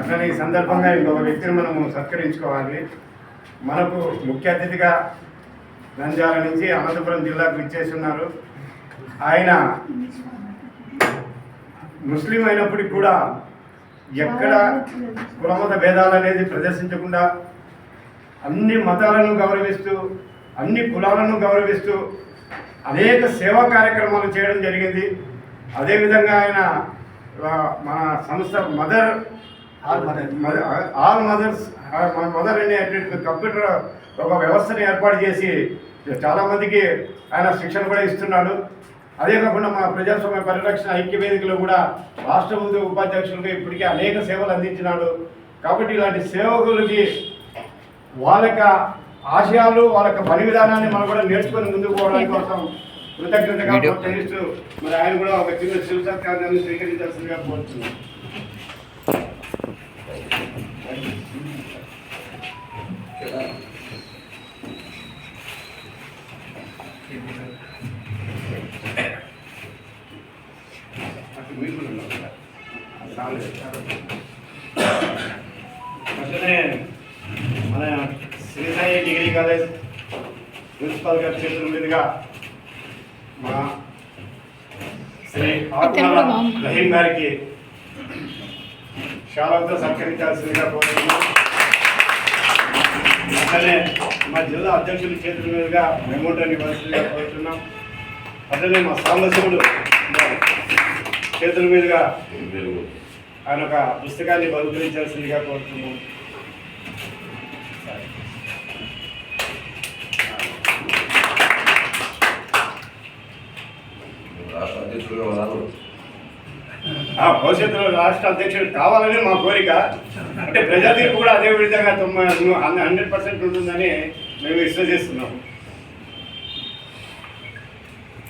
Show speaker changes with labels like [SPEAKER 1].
[SPEAKER 1] అట్లనే ఈ సందర్భంగా ఇంకొక వ్యక్తిని మనము సత్కరించుకోవాలి. మనకు ముఖ్య అతిథిగా నంద్యాల నుంచి అనంతపురం జిల్లాకు ఇచ్చేసి ఉన్నారు. ఆయన ముస్లిం అయినప్పటికి కూడా ఎక్కడ కులమత భేదాలు అనేది ప్రదర్శించకుండా అన్ని మతాలను గౌరవిస్తూ అన్ని కులాలను గౌరవిస్తూ అనేక సేవా కార్యక్రమాలు చేయడం జరిగింది. అదేవిధంగా ఆయన మన సంస్థ మదర్ ఆల్ మదర్స్ మదర్ అనేటువంటి కంప్యూటర్ ఒక వ్యవస్థను ఏర్పాటు చేసి చాలామందికి ఆయన శిక్షణ కూడా ఇస్తున్నాడు అదే కాకుండా మన ప్రజాస్వామ్య పరిరక్షణ ఐక్య వేదికలో కూడా రాష్ట్ర ఉపాధ్యక్షులుగా ఇప్పటికే అనేక సేవలు అందించినాడు కాబట్టి ఇలాంటి సేవకులకి వాళ్ళ యొక్క ఆశయాలు వాళ్ళ యొక్క పని విధానాన్ని మనం కూడా నేర్చుకొని ముందుకు పోవడానికి కోసం కృతజ్ఞతగా. ప్రోత్సహిస్తూ మరి ఆయన కూడా ఒక చిన్న శివ సత్కారాన్ని స్వీకరించాల్సిందిగా కోరుతున్నాం మన శ్రీసాయి డిగ్రీ కాలేజ్ ప్రిన్సిపాల్ గారి చేతుల మీదుగా మా శ్రీ ఆత్మల రహీం గారికి షాలతో సత్కరించాల్సిందిగా కోరుతున్నాం అట్లనే మా జిల్లా అధ్యక్షుల చేతుల మీదుగా మెమోటోని ఇవ్వాల్సిందిగా కోరుతున్నాం అట్లనే మా సాంబశివుడు చేతుల మీదుగా ఆయన ఒక పుస్తకాన్ని బహుకరించాల్సిందిగా కోరుతున్నాం
[SPEAKER 2] రాష్ట్ర అధ్యక్షులుగా ఉన్నారు
[SPEAKER 1] ఆ భవిష్యత్తులో రాష్ట్ర అధ్యక్షుడు కావాలని మా కోరిక. అంటే ప్రజా తీర్పు కూడా అదే విధంగా తొంభై హండ్రెడ్ పర్సెంట్ ఉంటుందని మేము విశ్వసిస్తున్నాం.